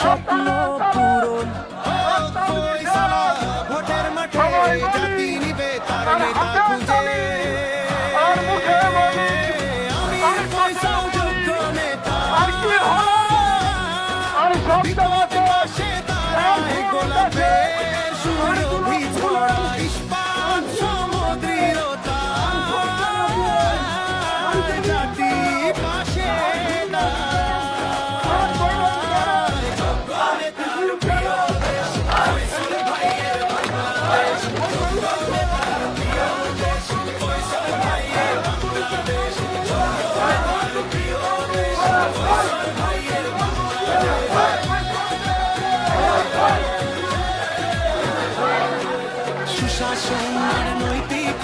স্বপ্ন পূরণ ভোটের মাঠে জাতি নিবে তার নেতা খুঁজে জিন্দাবাদ সুশাসন আর নৈতিক